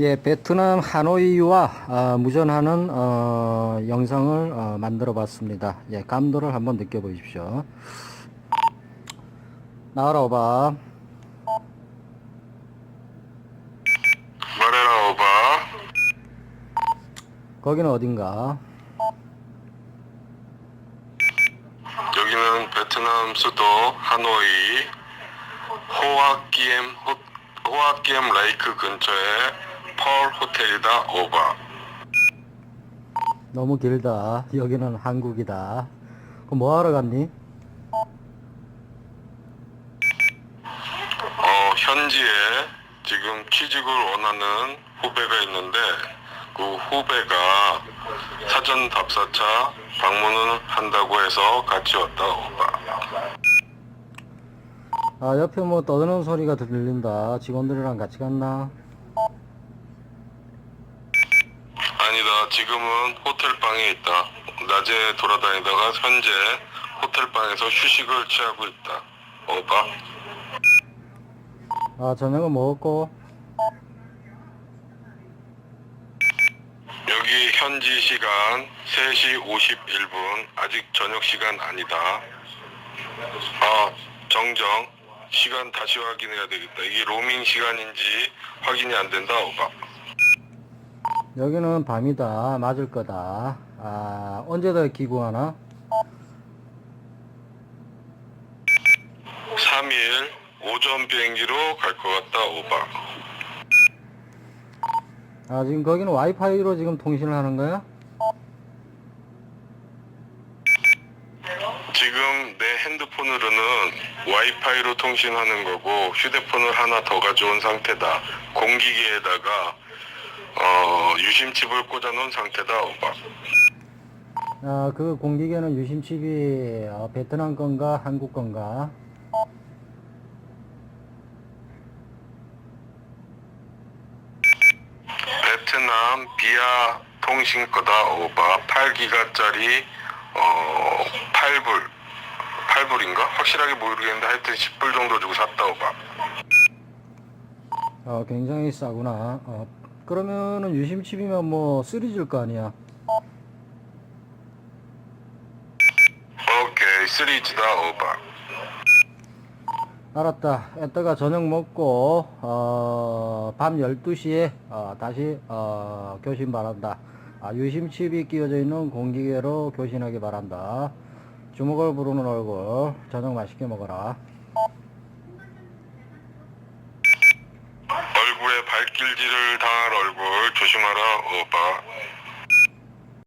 예, 베트남 하노이와 아, 무전하는 어, 영상을 어, 만들어 봤습니다. 예, 감도를 한번 느껴보십시오. 나와라 오바. 말해라 오바 거기는 어딘가? 여기는 베트남 수도 하노이 호아kiem 호, 호아kiem 레이크 근처에 펄 호텔이다 오바 너무 길다. 여기는 한국이다. 그럼 뭐 하러 갔니? 어 현지에 지금 취직을 원하는 후배가 있는데 그 후배가 사전 답사차 방문을 한다고 해서 같이 왔다 오바 아, 옆에 뭐 떠드는 소리가 들린다. 직원들이랑 같이 갔나? 아니다. 지금은 호텔방에 있다. 낮에 돌아다니다가 현재 호텔방에서 휴식을 취하고 있다. 오바. 아, 저녁은 먹었고. 여기 현지 시간 3시 51분. 아직 저녁 시간 아니다. 아, 정정. 시간 다시 확인해야 되겠다. 이게 로밍 시간인지 확인이 안 된다. 오바. 여기는 밤이다. 맞을 거다. 아, 언제 더 기구하나? 3일 오전 비행기로 갈 것 같다. 오바. 아, 지금 거기는 와이파이로 지금 통신을 하는 거야? 지금 내 핸드폰으로는 와이파이로 통신하는 거고 휴대폰을 하나 더 가져온 상태다. 공기계에다가 어, 유심칩을 꽂아놓은 상태다. 오빠. 아, 그 공기계는 유심칩이 어, 베트남 건가 한국 건가? 베트남 비아 통신 거다. 오바 8기가짜리 어, 8불 8불인가? 확실하게 모르겠는데 하여튼 10불 정도 주고 샀다. 오바. 어, 굉장히 싸구나. 어, 그러면은 유심칩이면 뭐 쓰리질 거 아니야? 오케이 3G다. 오바. 알았다. 이따가 저녁 먹고 어, 밤 12시에 어, 다시 어, 교신 바란다. 아, 유심칩이 끼워져 있는 공기계로 교신하기 바란다. 주먹을 부르는 얼굴 저녁 맛있게 먹어라. 얼굴에 발길질을 당할 얼굴 조심하라. 오바.